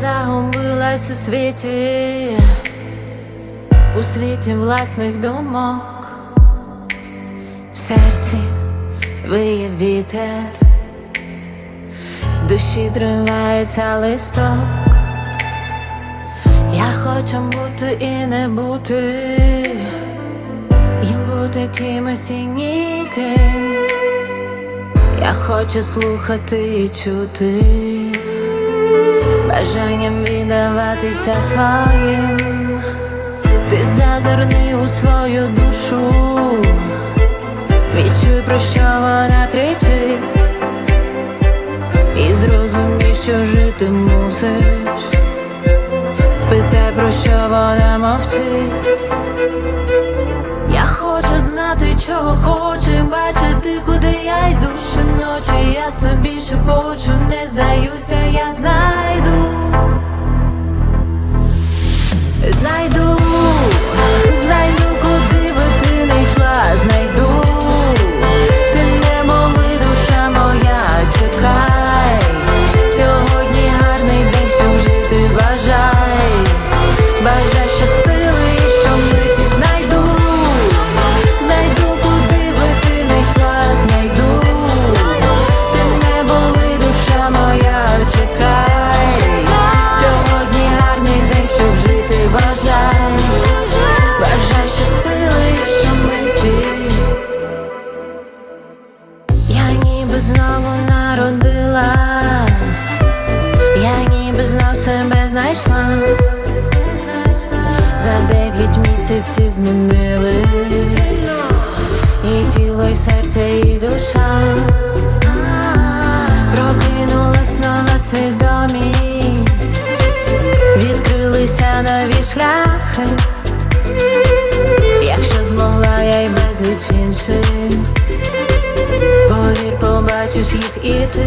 загубилась у світі, у світі власних думок, в серці виє вітер, з душі зривається листок. Я хочу бути і не бути, і бути кимось і ніким. Я хочу слухати і чути, бажанням віддаватися своїм. Ти зазирни у свою душу, відчуй, про що вона кричить, і зрозумій, що жити мусиш. Спитай, про що вона мовчить. Я хочу знати, чого хоче, бачити, куди я йду щоночі. Я собі шепочу, не здаюся, себе знайшла. За дев'ять місяців змінились і тіло, і серце, і душа. Прокинулась нова свідомість, відкрилися нові шляхи. Якщо змогла, я й безліч інших. Повір, побачиш їх і ти.